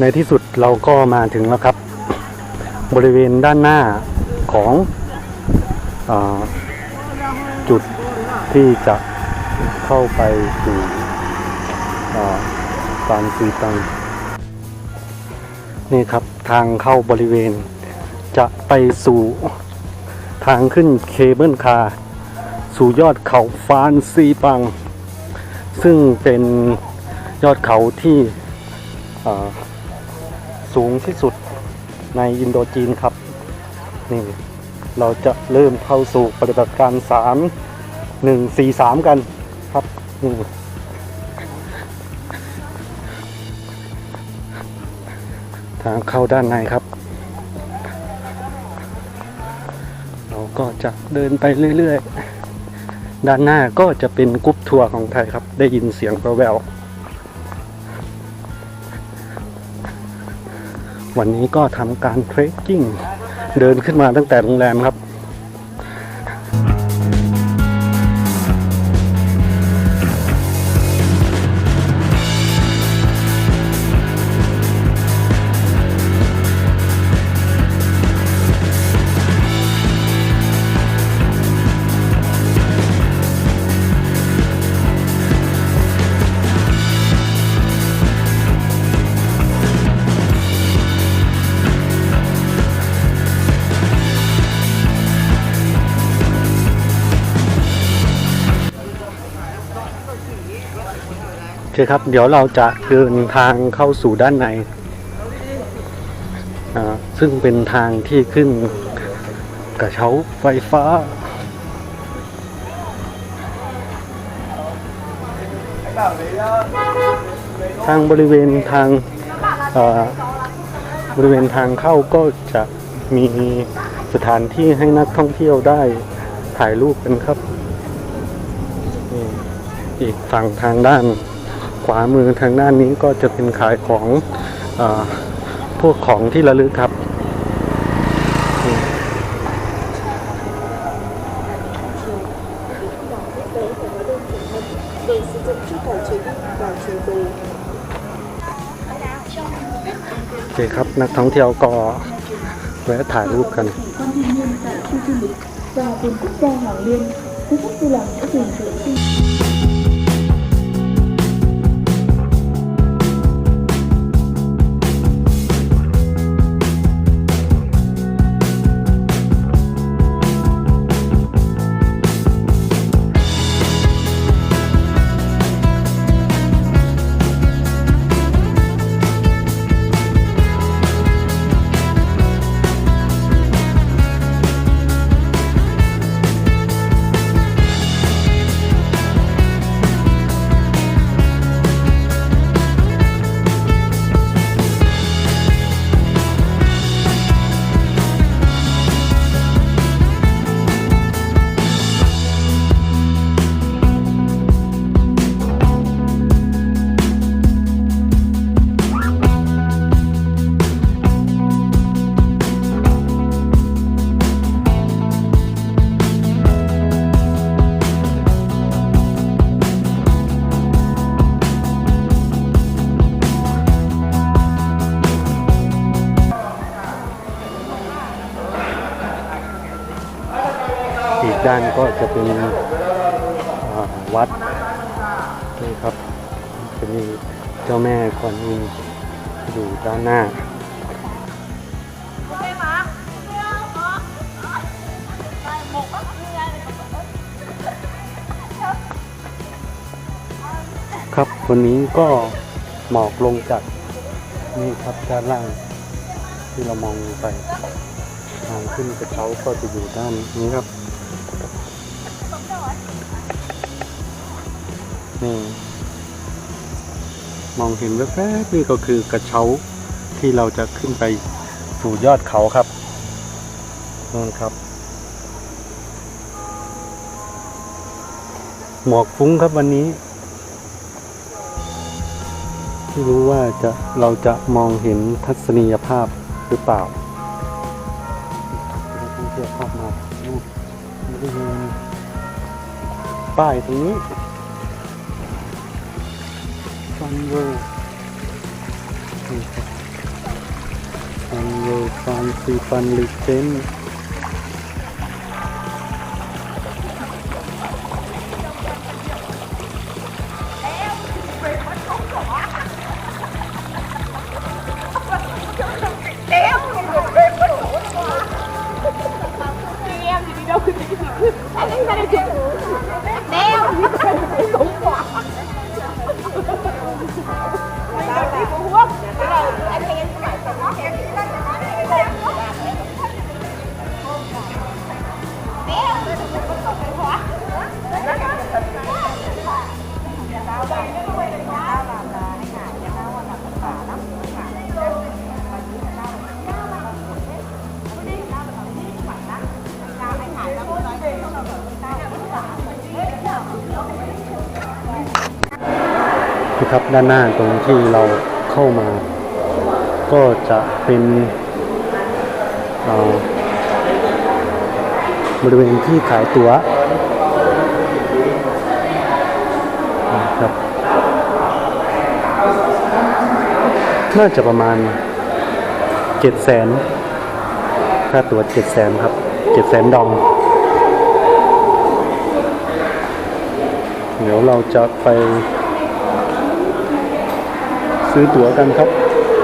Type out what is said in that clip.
ในที่สุดเราก็มาถึงแล้วครับ บริเวณด้านหน้าของอจุดที่จะเข้าไปสู่อ่าฟาร์มซีตังนี่ครับทางเข้าบริเวณ จะไปสู่ทางขึ้นเคเบิลคาร์สู่ยอดเขาฟานซีปัง ซึ่งเป็นยอดเขาที่ สูงที่สุดในอินโดจีนครับ นี่ เราจะเริ่มเข้าสู่ปฏิบัติการ 3 1 4 3 กันครับนี่ทางเข้าด้านในครับ เราก็จะเดินไปเรื่อยๆ ด้านหน้าก็จะเป็นกรุ๊ปทัวร์ของไทยครับ ได้ยินเสียงแววๆ วันนี้ก็ทำการเทรคกิ้งเดินขึ้นมาตั้งแต่โรงแรมครับ คครับ เดี๋ยวเราจะเดินทางเข้าสู่ด้านใน ซึ่งเป็นทางที่ขึ้นกระเช้าไฟฟ้า ทางบริเวณทางบริเวณทางเข้าก็จะมีสถานที่ให้นักท่องเที่ยวได้ถ่ายรูปกันครับนี่อีกฝั่งทางด้าน ขวามือทางด้านนี้ก็จะเป็นขายของอพวกของที่ระลึกครับ โอเคครับนักท่องเที่ยวก็แวะถ่ายรูปกัน và vườn quốc gia Hoàng Liên với các du lòng các vùng อีกด้านก็จะเป็นวัดนี่ครับ จะมีเจ้าแม่กวนอิมอยู่ด้านหน้าครับวันนี้ก็หมอกลงจากนี่ครับด้านล่างที่เรามองลงไปทางขึ้นกระเช้าก็จะอยู่ด้านนี้ครับ นี่มองเห็นแวบๆนี่ก็คือกระเช้าที่เราจะขึ้นไปสู่ยอดเขาครับนั่นครับ หมอกฟุ้งครับวันนี้ไม่รู้ว่าจะเราจะมองเห็นทัศนียภาพหรือเปล่าท่องเที่ยวเข้ามารูป้ายตรงนี้ Funrow Funrow Fancy Fun Listen ครับฟันะครับด้านหน้าตรงที่เราเข้ามา ก็จะเป็นเอ่อบริเวณที่ขายตั๋ว ครับ น่าจะประมาณเจ็ดแสนค่าตั๋วเจ็ดแสนครับเจ็ดแสนดอง เดี๋ยวเราจะไป ซื้อตั๋วกันครับ